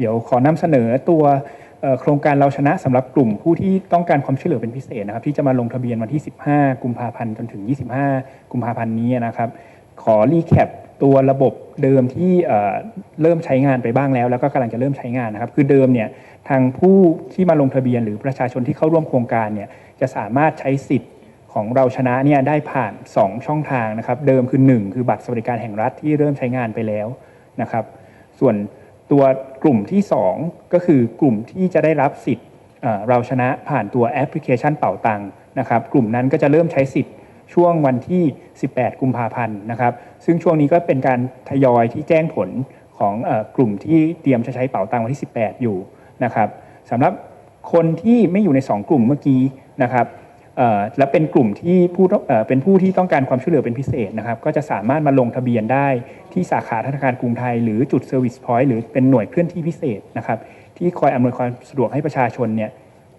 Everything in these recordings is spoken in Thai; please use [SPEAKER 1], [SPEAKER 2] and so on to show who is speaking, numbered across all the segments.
[SPEAKER 1] เดี๋ยวขอนำเสนอตัวโครงการเราชนะสำหรับกลุ่มผู้ที่ต้องการความช่วยเหลือเป็นพิเศษนะครับ ที่จะมาลงทะเบียนวันที่ 15 กุมภาพันธ์จนถึง 25 กุมภาพันธ์นี้นะครับ ขอรีแคปตัวระบบเดิมที่เอ่อเริ่มใช้งานไปบ้างแล้ว แล้วก็กำลังจะเริ่มใช้งานนะครับ คือเดิมเนี่ยทางผู้ที่มาลงทะเบียนหรือประชาชนที่เข้าร่วมโครงการเนี่ยจะสามารถใช้สิทธิ์ของเราชนะเนี่ยได้ผ่าน 2 ช่องทางนะครับ เดิมคือ 1 คือบัตรสวัสดิการแห่งรัฐที่เริ่มใช้งานไปแล้วนะครับ ส่วน ตัวกลุ่มที่ 2 ก็คือกลุ่มที่จะได้รับสิทธิ์เราชนะผ่านตัวแอปพลิเคชันเป่าตังค์นะครับกลุ่มนั้นก็จะเริ่มใช้สิทธิ์ช่วงวันที่ 18 กุมภาพันธ์นะครับซึ่งช่วงนี้ก็เป็นการทยอยที่แจ้งผลของอกลุ่มที่เตรียมจะใช้เป่าตังค์วันที่ 18 อยู่นะครับสำหรับคนที่ไม่อยู่ใน 2 กลุ่มเมื่อกี้นะครับ และเป็นกลุ่มที่ผู้เป็นผู้ที่ต้องการความช่วยเหลือเป็นพิเศษนะครับ ก็จะสามารถมาลงทะเบียนได้ที่สาขาธนาคารกรุงไทย หรือจุดเซอร์วิสพอยต์หรือเป็นหน่วยเคลื่อนที่พิเศษนะครับ ที่คอยอำนวยความสะดวกให้ประชาชนเนี่ย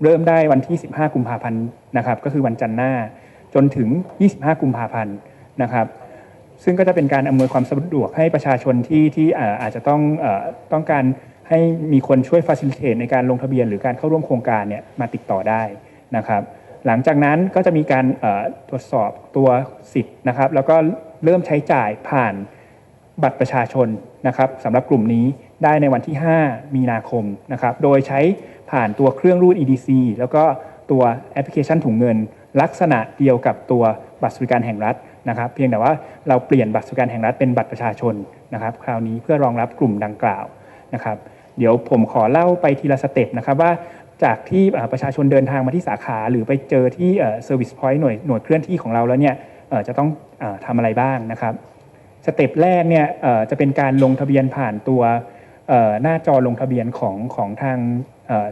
[SPEAKER 1] เริ่มได้วันที่ 15 กุมภาพันธ์นะครับ ก็คือวันจันทร์หน้า จนถึง 25 กุมภาพันธ์นะครับ ซึ่งก็จะเป็นการอำนวยความสะดวกให้ประชาชนที่ที่อาจจะต้องอต้องการให้มีคนช่วยฟ a ซิลิเท e ในการลงทะเบียน หรือการเข้าร่วมโครงการเนี่ยมาติดต่อได้นะครับ หลังจากนั้นก็จะมีการตรวจสอบตัวสิทธิ์นะครับ แล้วก็เริ่มใช้จ่ายผ่านบัตรประชาชนนะครับสำหรับกลุ่มนี้ได้ในวันที่ 5 มีนาคมนะครับโดยใช้ผ่านตัวเครื่องรูด EDC แล้วก็ตัวแอปพลิเคชันถุงเงิน ลักษณะเดียวกับตัวบัตรสวัสดิการแห่งรัฐนะครับ เพียงแต่ว่าเราเปลี่ยนบัตรสวัสดิการแห่งรัฐเป็นบัตรประชาชนนะครับคราวนี้เพื่อรองรับกลุ่มดังกล่าวนะครับเดี๋ยวผมขอเล่าไปทีละสเต็ปนะครับว่า จากที่ประชาชนเดินทางมาที่สาขาหรือไปเจอที่เซอร์วิสพอยต์หน่วยหน่วยเคลื่อนที่ของเราแล้วเนี่ยจะต้องออทำอะไรบ้างนะครับสเต็ปแรกเนี่ยจะเป็นการลงทะเบียนผ่านตัวหน้าจอลงทะเบียนของของทาง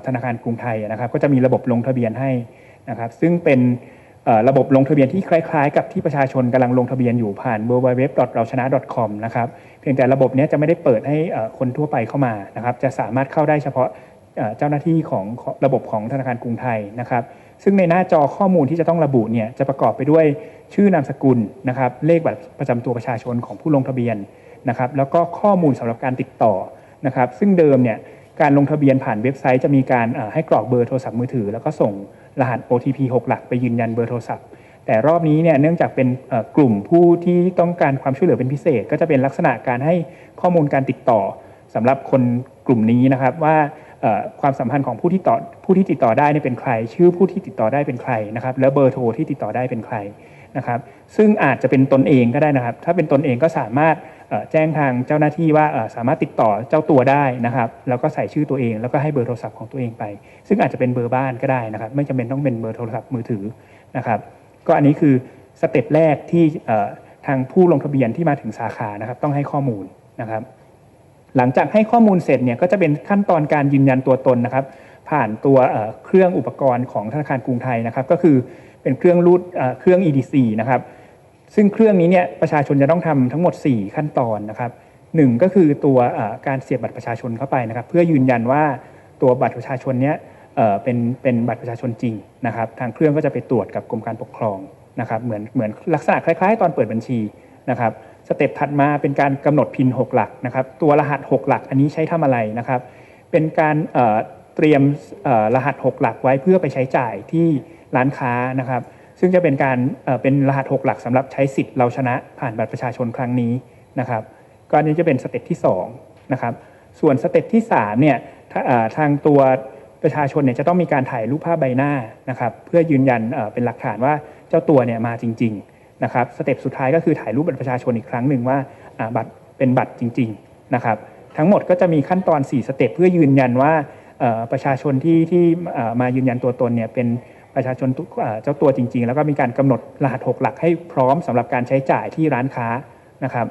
[SPEAKER 1] ธนาคารกรุงไทยนะครับ ก็จะมีระบบลงทะเบียนให้นะครับ ซึ่งเป็นระบบลงทะเบียนที่คล้ายๆ กับที่ประชาชนกำลังลงทะเบียนอยู่ผ่าน w w w เราชนะ .com นะครับเพียงแต่ระบบเนี้ยจะไม่ได้เปิดให้คนทั่วไปเข้ามานะครับ จะสามารถเข้าได้เฉพาะ เจ้าหน้าที่ของระบบของธนาคารกรุงไทยนะครับ ซึ่งในหน้าจอข้อมูลที่จะต้องระบุเนี่ยจะประกอบไปด้วยชื่อนามสกุลนะครับเลขบัตรประจำตัวประชาชนของผู้ลงทะเบียนนะครับแล้วก็ข้อมูลสำหรับการติดต่อนะครับ ซึ่งเดิมเนี่ยการลงทะเบียนผ่านเว็บไซต์จะมีการให้กรอกเบอร์โทรศัพท์มือถือ แล้วก็ส่งรหัส OTP 6 หลักไปยืนยันเบอร์โทรศัพท์ แต่รอบนี้เนี่ยเนื่องจากเป็นกลุ่มผู้ที่ต้องการความช่วยเหลือเป็นพิเศษ ก็จะเป็นลักษณะการให้ข้อมูลการติดต่อสำหรับคนกลุ่มนี้นะครับว่า ความสัมพันธ์ของผู้ที่ต่อผู้ที่ติดต่อได้เป็นใคร ชื่อผู้ที่ติดต่อได้เป็นใครนะครับ แล้วเบอร์โทรที่ติดต่อได้เป็นใครนะครับ ซึ่งอาจจะเป็นตนเองก็ได้นะครับ ถ้าเป็นตนเองก็สามารถแจ้งทางเจ้าหน้าที่ว่าสามารถติดต่อเจ้าตัวได้นะครับ แล้วก็ใส่ชื่อตัวเองแล้วก็ให้เบอร์โทรศัพท์ของตัวเองไป ซึ่งอาจจะเป็นเบอร์บ้านก็ได้นะครับ ไม่จำเป็นต้องเป็นเบอร์โทรศัพท์มือถือนะครับ ก็อันนี้คือสเต็ปแรกที่ทางผู้ลงทะเบียนที่มาถึงสาขานะครับ ต้องให้ข้อมูลนะครับ หลังจากให้ข้อมูลเสร็จเนี่ยก็จะเป็นขั้นตอนการยืนยันตัวตนนะครับ ผ่านตัวเครื่องอุปกรณ์ของธนาคารกรุงไทยนะครับ ก็คือเป็นเครื่องรูดเครื่อง EDC นะครับซึ่งเครื่องนี้เนี่ยประชาชนจะต้องทำทั้งหมด 4 ขั้นตอนนะครับหนึ่งก็คือตัวการเสียบบัตรประชาชนเข้าไปนะครับ เพื่อยืนยันว่าตัวบัตรประชาชนเนี้ยเอ่อเป็นเป็นบัตรประชาชนจริงนะครับ ทางเครื่องก็จะไปตรวจกับกรมการปกครองนะครับ เหมือนเหมือนลักษณะคล้าย ๆ ตอนเปิดบัญชีนะครับ สเต็ปถัดมาเป็นการกำหนดพิน 6 หลักนะครับ ตัวรหัส 6 หลักอันนี้ใช้ทำอะไรนะครับ เป็นการเตรียมรหัส 6 หลักไว้เพื่อไปใช้จ่ายที่ร้านค้านะครับ ซึ่งจะเป็นการเป็นรหัส 6 หลักสำหรับใช้สิทธิ์เราชนะผ่านบัตรประชาชนครั้งนี้นะครับก็อันนี้จะเป็นสเต็ปที่2นะครับส่วนสเต็ปที่3เนี่ยทางตัวประชาชนเนี่ยจะต้องมีการถ่ายรูปภาพใบหน้านะครับ เพื่อยืนยันเอ่อเป็นหลักฐานว่าเจ้าตัวเนี่ยมาจริง ๆ นะครับสเต็ปสุดท้ายก็คือถ่ายรูปบัตรประชาชนอีกครั้งหนึ่งว่าบัตรเป็นบัตรจริงๆนะครับทั้งหมดก็จะมีขั้นตอน 4 สเต็ปเพื่อยืนยันว่าประชาชนที่ที่มายืนยันตัวตนเนี่ยเป็นประชาชนเจ้าตัวจริง ๆ แล้วก็มีการกำหนดรหัส6หลักให้พร้อมสำหรับการใช้จ่ายที่ร้านค้านะครับ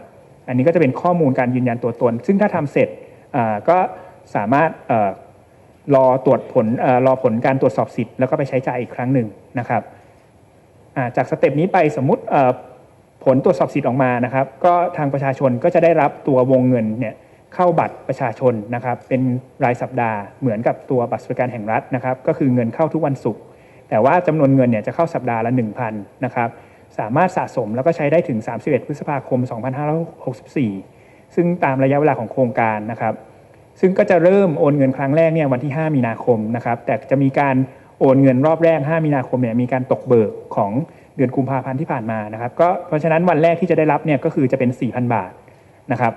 [SPEAKER 1] อันนี้ก็จะเป็นข้อมูลการยืนยันตัวตน ซึ่งถ้าทำเสร็จก็สามารถเอ่อรอตรวจผลเอ่อรอผลการตรวจสอบสิทธิ์แล้วก็ไปใช้จ่ายอีกครั้งหนึ่งนะครับ จากสเต็ปนี้ไปสมมติผลตรวจสอบสิทธิ์ออกมานะครับ ก็ทางประชาชนก็จะได้รับตัววงเงินเนี่ยเข้าบัตรประชาชนนะครับ เป็นรายสัปดาห์เหมือนกับตัวบัตรสวัสดิการแห่งรัฐนะครับ ก็คือเงินเข้าทุกวันศุกร์แต่ว่าจำนวนเงินเนี่ยจะเข้าสัปดาห์ละ 1,000นะครับสามารถสะสมแล้วก็ใช้ได้ถึง 31 พฤษภาคม 2564 ซึ่งตามระยะเวลาของโครงการนะครับ ซึ่งก็จะเริ่มโอนเงินครั้งแรกเนี่ยวันที่ 5 มีนาคมนะครับ แต่จะมีการ โอนเงินรอบแรก 5 มีนาคมเนี่ยมีการตกเบิกของเดือนกุมภาพันธ์ที่ผ่านมานะครับก็เพราะฉะนั้นวันแรกที่จะได้รับเนี่ยก็คือจะเป็น 4,000 บาทนะครับ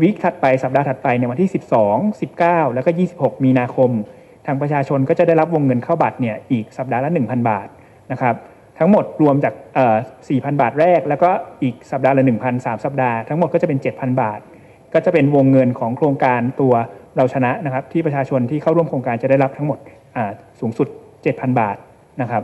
[SPEAKER 1] วีคถัดไปสัปดาห์ถัดไปในวันที่ 12 19 แล้วก็ 26 มีนาคม ทางประชาชนก็จะได้รับวงเงินเข้าบัตรเนี่ยอีกสัปดาห์ละ 1,000 บาทนะครับทั้งหมดรวมจากเอ่อ4,000 บาทแรก แล้วก็อีกสัปดาห์ละ 1,000 3 สัปดาห์ทั้งหมดก็จะเป็น 7,000 บาท ก็จะเป็นวงเงินของโครงการตัวเราชนะนะครับที่ประชาชนที่เข้าร่วมโครงการจะได้รับทั้งหมดสูงสุด 7,000 บาทนะครับ